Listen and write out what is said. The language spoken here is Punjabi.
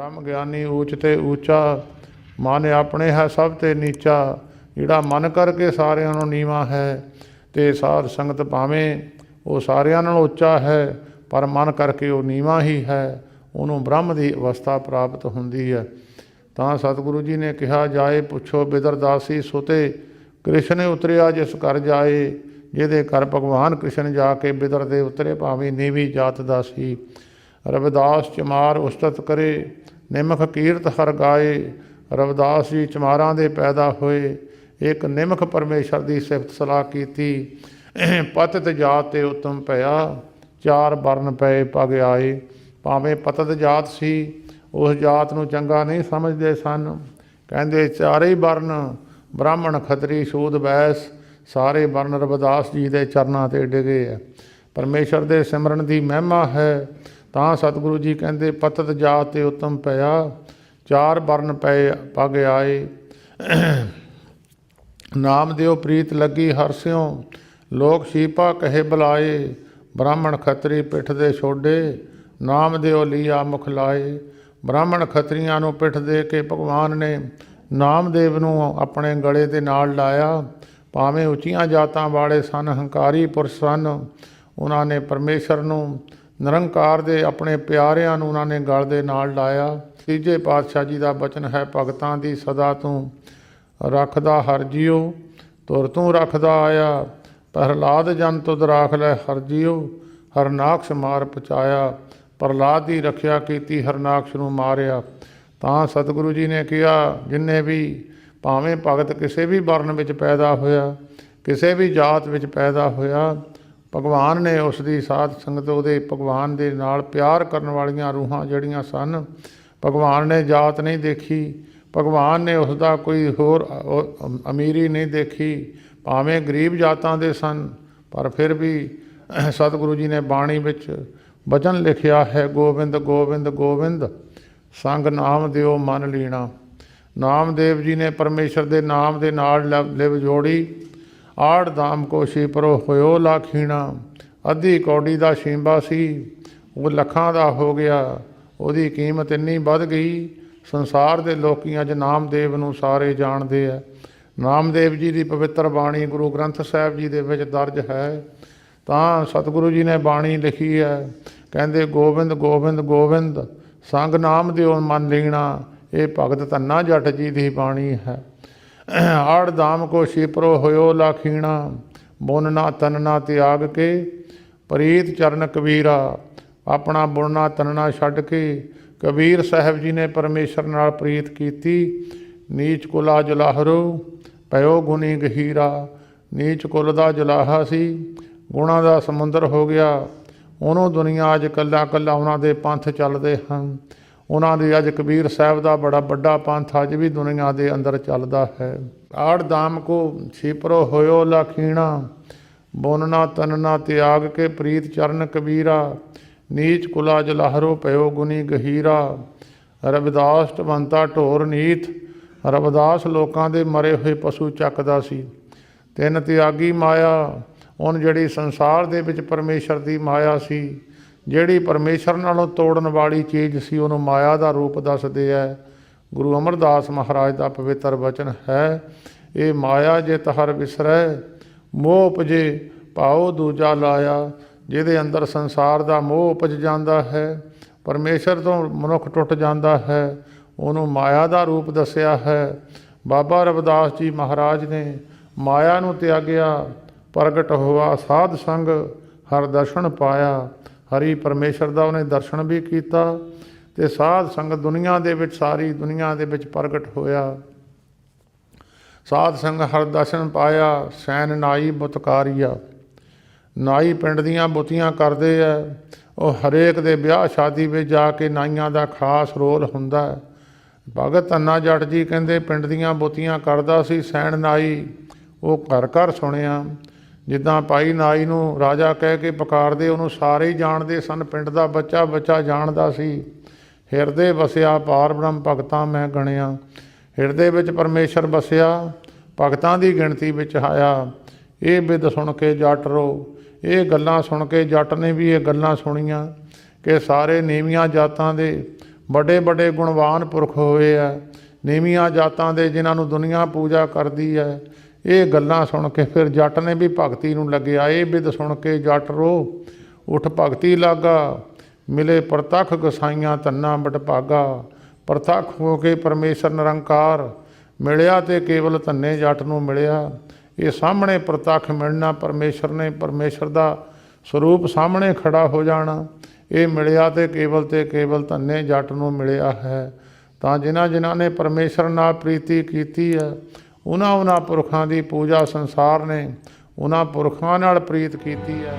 ਬ੍ਰਹਮ ਗਿਆਨੀ ਉੱਚ ਤੇ ਉੱਚਾ ਮਨ ਆਪਣੇ ਹੈ ਸਭ ਤੇ ਨੀਚਾ, ਜਿਹੜਾ ਮਨ ਕਰਕੇ ਸਾਰਿਆਂ ਨੂੰ ਨੀਵਾ ਹੈ, ਤੇ ਸਾਧ ਸੰਗਤ ਭਾਵੇਂ ਉਹ ਸਾਰਿਆਂ ਨਾਲੋਂ ਉੱਚਾ ਹੈ, ਪਰ ਮਨ ਕਰਕੇ ਉਹ ਨੀਵਾ ਹੀ ਹੈ, ਉਹਨੂੰ ਬ੍ਰਹਮ ਦੀ ਅਵਸਥਾ ਪ੍ਰਾਪਤ ਹੁੰਦੀ ਹੈ। ਤਾਂ ਸਤਿਗੁਰੂ ਜੀ ਨੇ ਕਿਹਾ, ਜਾਏ, ਪੁੱਛੋ ਬਿਦਰਦਾਸੀ ਸੁਤੇ, ਕ੍ਰਿਸ਼ਨ ਉਤਰਿਆ ਜਿਸ ਘਰ ਜਾਏ, ਜਿਹਦੇ ਘਰ ਭਗਵਾਨ ਕ੍ਰਿਸ਼ਨ ਜਾ ਕੇ ਬਿਦਰ ਦੇ ਉਤਰੇ, ਭਾਵੇਂ ਨੀਵੀਂ ਜਾਤ ਦਾ ਸੀ। ਰਵਿਦਾਸ ਚਮਾਰ ਉਸਤਤ ਕਰੇ, ਨਿਮਖ ਕੀਰਤ ਹਰ ਗਾਏ, ਰਵਿਦਾਸ ਜੀ ਚਮਾਰਾਂ ਦੇ ਪੈਦਾ ਹੋਏ। ਇੱਕ ਨਿਮਖ ਪਰਮੇਸ਼ਰ ਦੀ ਸਿਫਤ ਸਲਾਹ ਕੀਤੀ, ਪਤਿਤ ਜਾਤ ਤੇ ਉਤਮ ਭਇਆ, ਚਾਰ ਵਰਨ ਪਏ ਪਗ ਆਏ। ਭਾਵੇਂ ਪਤਤ ਜਾਤ ਸੀ, ਉਸ ਜਾਤ ਨੂੰ ਚੰਗਾ ਨਹੀਂ ਸਮਝਦੇ ਸਨ। ਕਹਿੰਦੇ, ਚਾਰੇ ਹੀ ਵਰਨ, ਬ੍ਰਾਹਮਣ, ਖੱਤਰੀ, ਸ਼ੂਦ, ਬੈਸ, ਸਾਰੇ ਵਰਨ ਰਵਿਦਾਸ ਜੀ ਦੇ ਚਰਨਾਂ ਤੇ ਡਿਗੇ ਆ। ਪਰਮੇਸ਼ਰ ਦੇ ਸਿਮਰਨ ਦੀ ਮਹਿਮਾ ਹੈ। ਤਾਂ ਸਤਿਗੁਰੂ ਜੀ ਕਹਿੰਦੇ, ਪਤਤ ਜਾਤ ਤੇ ਉਤਮ ਪਿਆ ਚਾਰ ਵਰਨ ਪਏ ਪਗ ਆਏ। ਨਾਮ ਦਿਓ ਪ੍ਰੀਤ ਲੱਗੀ ਹਰਸਿਓ ਲੋਕ ਸ਼ੀਪਾ ਕਹੇ ਬੁਲਾਏ, ਬ੍ਰਾਹਮਣ ਖੱਤਰੀ ਪਿੱਠ ਦੇ ਛੋਡੇ, ਨਾਮ ਦਿਓ ਲੀਆ ਮੁਖ ਲਾਏ। ਬ੍ਰਾਹਮਣ ਖੱਤਰੀਆਂ ਨੂੰ ਪਿੱਠ ਦੇ ਕੇ ਭਗਵਾਨ ਨੇ ਨਾਮਦੇਵ ਨੂੰ ਆਪਣੇ ਗਲੇ ਦੇ ਨਾਲ ਲਾਇਆ। ਭਾਵੇਂ ਉੱਚੀਆਂ ਜਾਤਾਂ ਵਾਲੇ ਸਨ, ਹੰਕਾਰੀ ਪੁਰਸ਼ ਸਨ, ਉਹਨਾਂ ਨੇ ਪਰਮੇਸ਼ਰ ਨੂੰ ਨਿਰੰਕਾਰ ਦੇ ਆਪਣੇ ਪਿਆਰਿਆਂ ਨੂੰ ਉਹਨਾਂ ਨੇ ਗਲ ਦੇ ਨਾਲ ਲਾਇਆ। ਤੀਜੇ ਪਾਤਸ਼ਾਹ ਜੀ ਦਾ ਬਚਨ ਹੈ, ਭਗਤਾਂ ਦੀ ਸਦਾ ਤੂੰ ਰੱਖਦਾ ਹਰ ਜੀਉ ਤੁਰ ਤੂੰ ਰੱਖਦਾ ਆਇਆ। ਪ੍ਰਹਲਾਦ ਜਨ ਤੁਧ ਰਾਖ ਲੈ ਹਰ ਜੀਉ ਹਰਨਾਕਸ਼ ਮਾਰ ਪਚਾਇਆ ਪ੍ਰਹਲਾਦ ਦੀ ਰੱਖਿਆ ਕੀਤੀ, ਹਰਨਾਕਸ਼ ਨੂੰ ਮਾਰਿਆ। ਤਾਂ ਸਤਿਗੁਰੂ ਜੀ ਨੇ ਕਿਹਾ, ਜਿੰਨੇ ਵੀ ਭਾਵੇਂ ਭਗਤ ਕਿਸੇ ਵੀ ਵਰਨ ਵਿੱਚ ਪੈਦਾ ਹੋਇਆ, ਕਿਸੇ ਵੀ ਜਾਤ ਵਿੱਚ ਪੈਦਾ ਹੋਇਆ ਭਗਵਾਨ ਨੇ ਉਸ ਦੀ ਸਾਧ ਸੰਗਤ ਉਹਦੇ ਭਗਵਾਨ ਦੇ ਨਾਲ ਪਿਆਰ ਕਰਨ ਵਾਲੀਆਂ ਰੂਹਾਂ ਜਿਹੜੀਆਂ ਸਨ, ਭਗਵਾਨ ਨੇ ਜਾਤ ਨਹੀਂ ਦੇਖੀ, ਭਗਵਾਨ ਨੇ ਉਸ ਦਾ ਕੋਈ ਹੋਰ ਅਮੀਰੀ ਨਹੀਂ ਦੇਖੀ, ਭਾਵੇਂ ਗਰੀਬ ਜਾਤਾਂ ਦੇ ਸਨ, ਪਰ ਫਿਰ ਵੀ ਸਤਿਗੁਰੂ ਜੀ ਨੇ ਬਾਣੀ ਵਿੱਚ ਬਚਨ ਲਿਖਿਆ ਹੈ, ਗੋਬਿੰਦ ਗੋਬਿੰਦ ਗੋਬਿੰਦ, ਸੰਗ ਨਾਮ ਦਿਓ ਮਨ ਲੀਣਾ। ਨਾਮਦੇਵ ਜੀ ਨੇ ਪਰਮੇਸ਼ਰ ਦੇ ਨਾਮ ਦੇ ਨਾਲ ਲਿਵ ਲਿਵ ਜੋੜੀ ਆੜ ਦਾਮ ਕੋ ਸ਼ੀਪਰੋ ਹੋਇਓ ਲਾਖੀਣਾ ਅੱਧੀ ਕੌਡੀ ਦਾ ਸ਼ੀਂਬਾ ਸੀ, ਉਹ ਲੱਖਾਂ ਦਾ ਹੋ ਗਿਆ। ਉਹਦੀ ਕੀਮਤ ਇੰਨੀ ਵੱਧ ਗਈ, ਸੰਸਾਰ ਦੇ ਲੋਕੀ ਅੱਜ ਨਾਮਦੇਵ ਨੂੰ ਸਾਰੇ ਜਾਣਦੇ ਆ ਨਾਮਦੇਵ ਜੀ ਦੀ ਪਵਿੱਤਰ ਬਾਣੀ ਗੁਰੂ ਗ੍ਰੰਥ ਸਾਹਿਬ ਜੀ ਦੇ ਵਿੱਚ ਦਰਜ ਹੈ। ਤਾਂ ਸਤਿਗੁਰੂ ਜੀ ਨੇ ਬਾਣੀ ਲਿਖੀ ਹੈ ਕਹਿੰਦੇ, ਗੋਬਿੰਦ ਗੋਬਿੰਦ ਗੋਬਿੰਦ, ਸੰਗ ਨਾਮ ਦਿਓ ਮਨ ਲੀਣਾ, ਇਹ ਭਗਤ ਧੰਨਾ ਜੱਟ ਜੀ ਦੀ ਬਾਣੀ ਹੈ। ਆੜ ਦਾਮ ਕੋ ਸ਼ੀਪਰੋ ਹੋਇਓ ਲਾਖੀਣਾ ਬੁਨਨਾ ਤਨਨਾ ਤਿਆਗ ਕੇ, ਪ੍ਰੀਤ ਚਰਨ ਕਬੀਰਾ, ਆਪਣਾ ਬੁਣਨਾ ਤਨਨਾ ਛੱਡ ਕੇ, ਕਬੀਰ ਸਾਹਿਬ ਜੀ ਨੇ ਪਰਮੇਸ਼ਰ ਨਾਲ ਪ੍ਰੀਤ ਕੀਤੀ, ਨੀਚ ਕੁਲਾ ਜਲਾਹਰੋ ਪਇਓ ਗੁਨੀ ਗਹੀਰਾ, ਨੀਚ ਕੁਲ ਦਾ ਜਲਾਹਾ ਸੀ, ਗੁਣਾ ਦਾ ਸਮੁੰਦਰ ਹੋ ਗਿਆ, ਉਹਨੂੰ ਦੁਨੀਆ ਅੱਜ ਕੱਲਾ ਕੱਲਾ ਉਹਨਾਂ ਦੇ ਪੰਥ ਚੱਲਦੇ ਹਨ। ਉਹਨਾਂ ਦੇ ਅੱਜ ਕਬੀਰ ਸਾਹਿਬ ਦਾ ਬੜਾ ਵੱਡਾ ਪੰਥ ਅੱਜ ਵੀ ਦੁਨੀਆ ਦੇ ਅੰਦਰ ਚੱਲਦਾ ਹੈ। ਆੜ ਦਾਮ ਕੋ ਛੀਪਰੋ ਹੋਇਓ ਲਖੀਣਾ ਬੋਨਣਾ ਤਨਨਾ ਤਿਆਗ ਕੇ ਪ੍ਰੀਤ ਚਰਨ ਕਬੀਰਾ, ਨੀਚ ਕੁਲਾ ਜਲਹਰੋ ਪਇਓ ਗੁਨੀ ਗਹੀਰਾ। ਰਵਿਦਾਸ ਟਵੰਤਾ ਢੋਰ ਨੀਥ ਰਵਿਦਾਸ ਲੋਕਾਂ ਦੇ ਮਰੇ ਹੋਏ ਪਸ਼ੂ ਚੱਕਦਾ ਸੀ। ਤਿੰਨ ਤਿਆਗੀ ਮਾਇਆ, ਉਹਨ ਜਿਹੜੀ ਸੰਸਾਰ ਦੇ ਵਿੱਚ ਪਰਮੇਸ਼ਰ ਦੀ ਮਾਇਆ ਸੀ। ਜਿਹੜੀ ਪਰਮੇਸ਼ਰ ਨਾਲੋਂ ਤੋੜਨ ਵਾਲੀ ਚੀਜ਼ ਸੀ, ਉਹਨੂੰ ਮਾਇਆ ਦਾ ਰੂਪ ਦੱਸਦੇ ਆ। ਗੁਰੂ ਅਮਰਦਾਸ ਮਹਾਰਾਜ ਦਾ ਪਵਿੱਤਰ ਵਚਨ ਹੈ, ਇਹ ਮਾਇਆ ਜੇ ਤਹਰ ਵਿਸਰੈ, ਮੋਹ ਉਪਜੇ, ਭਾਉ ਦੂਜਾ ਲਾਇਆ। ਜਿਹਦੇ ਅੰਦਰ ਸੰਸਾਰ ਦਾ ਮੋਹ ਉਪਜ ਜਾਂਦਾ ਹੈ, ਪਰਮੇਸ਼ਰ ਤੋਂ ਮਨੁੱਖ ਟੁੱਟ ਜਾਂਦਾ ਹੈ, ਉਹਨੂੰ ਮਾਇਆ ਦਾ ਰੂਪ ਦੱਸਿਆ ਹੈ। ਬਾਬਾ ਰਵਿਦਾਸ ਜੀ ਮਹਾਰਾਜ ਨੇ ਮਾਇਆ ਨੂੰ ਤਿਆਗਿਆ, ਪ੍ਰਗਟ ਹੋਆ ਸਾਧ ਸੰਗ, ਹਰ ਦਰਸ਼ਨ ਪਾਇਆ। ਹਰੀ ਪਰਮੇਸ਼ਰ ਦਾ ਉਹਨੇ ਦਰਸ਼ਨ ਵੀ ਕੀਤਾ ਤੇ ਸਾਧ ਸੰਗ ਦੁਨੀਆ ਦੇ ਵਿੱਚ ਸਾਰੀ ਦੁਨੀਆ ਦੇ ਵਿੱਚ ਪ੍ਰਗਟ ਹੋਇਆ। ਸਾਧ ਸੰਗ ਹਰ ਦਰਸ਼ਨ ਪਾਇਆ, ਸੈਨ ਨਾਈ ਬੁਤਕਾਰੀਆ ਨਾਈ ਪਿੰਡ ਦੀਆਂ ਬੁੱਤੀਆਂ ਕਰਦੇ ਆ ਉਹ ਹਰੇਕ ਦੇ ਵਿਆਹ ਸ਼ਾਦੀ ਵਿੱਚ ਜਾ ਕੇ ਨਾਈਆਂ ਦਾ ਖਾਸ ਰੋਲ ਹੁੰਦਾ ਹੈ ਭਗਤ ਧੰਨਾ ਜੱਟ ਜੀ ਕਹਿੰਦੇ ਪਿੰਡ ਦੀਆਂ ਬੁੱਤੀਆਂ ਕਰਦਾ ਸੀ ਸੈਣ ਨਾਈ, ਉਹ ਘਰ ਘਰ ਸੁਣਿਆ। ਜਿੱਦਾਂ ਭਾਈ ਨਾਈ ਨੂੰ ਰਾਜਾ ਕਹਿ ਕੇ ਪੁਕਾਰਦੇ, ਉਹਨੂੰ ਸਾਰੇ ਹੀ ਜਾਣਦੇ ਸਨ, ਪਿੰਡ ਦਾ ਬੱਚਾ ਬੱਚਾ ਜਾਣਦਾ ਸੀ। ਹਿਰਦੇ ਵਸਿਆ, ਪਾਰ ਬ੍ਰਹਮ ਭਗਤਾਂ ਮੈਂ ਗਣਿਆ। ਹਿਰਦੇ ਵਿੱਚ ਪਰਮੇਸ਼ਰ ਵਸਿਆ, ਭਗਤਾਂ ਦੀ ਗਿਣਤੀ ਵਿੱਚ ਆਇਆ। ਇਹ ਬਿਦ ਸੁਣ ਕੇ ਜੱਟ ਰੋ। ਇਹ ਗੱਲਾਂ ਸੁਣ ਕੇ ਜੱਟ ਨੇ ਵੀ ਇਹ ਗੱਲਾਂ ਸੁਣੀਆਂ ਕਿ ਸਾਰੇ ਨੀਵੀਆਂ ਜਾਤਾਂ ਦੇ ਵੱਡੇ ਵੱਡੇ ਗੁਣਵਾਨ ਪੁਰਖ ਹੋਏ ਆ ਨੀਵੀਆਂ ਜਾਤਾਂ ਦੇ ਜਿਨ੍ਹਾਂ ਨੂੰ ਦੁਨੀਆ ਪੂਜਾ ਕਰਦੀ ਹੈ ਇਹ ਗੱਲਾਂ ਸੁਣ ਕੇ ਫਿਰ ਜੱਟ ਨੇ ਵੀ ਭਗਤੀ ਨੂੰ ਲੱਗਿਆ, ਇਹ ਬਿਦ ਸੁਣ ਕੇ ਜੱਟ ਰੋ। ਉਠ ਭਗਤੀ ਲਾਗਾ, ਮਿਲੇ ਪ੍ਰਤੱਖ ਗਸਾਈਆਂ ਤੰਨਾ ਬਟਭਾਗਾ। ਪ੍ਰਤੱਖ ਹੋ ਕੇ ਪਰਮੇਸ਼ਰ ਨਿਰੰਕਾਰ, ਮਿਲਿਆ ਤੇ ਕੇਵਲ ਧੰਨੇ ਜੱਟ ਨੂੰ ਮਿਲਿਆ। ਇਹ ਸਾਹਮਣੇ ਪ੍ਰਤੱਖ ਮਿਲਣਾ ਪਰਮੇਸ਼ਰ ਨੇ, ਪਰਮੇਸ਼ਰ ਦਾ ਸਰੂਪ ਸਾਹਮਣੇ ਖੜਾ ਹੋ ਜਾਣਾ। ਇਹ ਮਿਲਿਆ ਤੇ ਕੇਵਲ ਤੇ ਕੇਵਲ ਧੰਨੇ ਜੱਟ ਨੂੰ ਮਿਲਿਆ ਹੈ। ਤਾਂ ਜਿਨ੍ਹਾਂ ਜਿਨ੍ਹਾਂ ਨੇ ਪਰਮੇਸ਼ਰ ਨਾਲ ਪ੍ਰੀਤੀ ਕੀਤੀ ਹੈ ਉਹਨਾਂ ਉਹਨਾਂ ਪੁਰਖਾਂ ਦੀ ਪੂਜਾ ਸੰਸਾਰ ਨੇ ਉਹਨਾਂ ਪੁਰਖਾਂ ਨਾਲ ਪ੍ਰੀਤ ਕੀਤੀ ਹੈ।